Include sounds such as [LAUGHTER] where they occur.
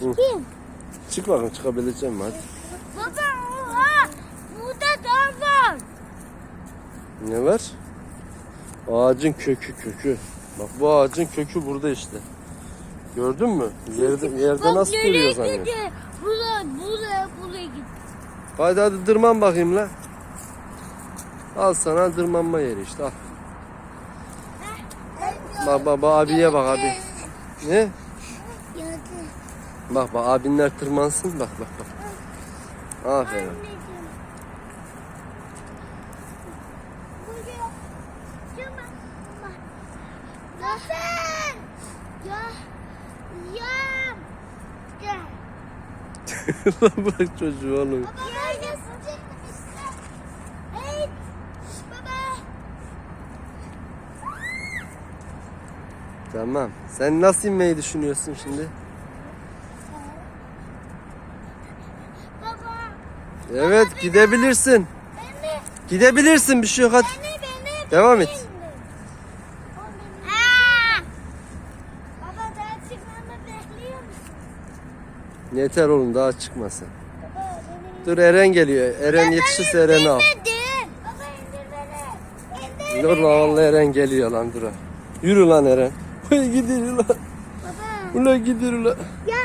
Çıkayım. Çık bakın çıkabileceğim mi hadi. Baba oha. Burada dağ var. Ne var? Ağacın kökü kökü. Bak bu ağacın kökü burada işte. Gördün mü? Yerde, yerde Bak nasıl nereye duruyor sanki? gitti? Buraya, buraya, buraya gitti. Hadi hadi dırman bakayım la. Al sana dırmanma yeri işte al. Bak bak bak abiye bak abi. Ne? Geldi. Bak bak abinler tırmansın bak bak bak. Aferin. Anneciğim. Zafer. Ya. Ya. Gel. bak çocuğu oğlum. Tamam. Sen nasıl inmeyi düşünüyorsun şimdi? Baba. Evet gidebilirsin. Gidebilirsin bir şey yok hadi. Devam et. Yeter oğlum daha çıkmasın. Dur Eren geliyor. Eren yetişirse Eren'i al. Dur lan vallahi Eren geliyor lan dur. Yürü lan Eren. [LAUGHS] Gidiyor lan. Baba. Ula gidiyor lan. Ya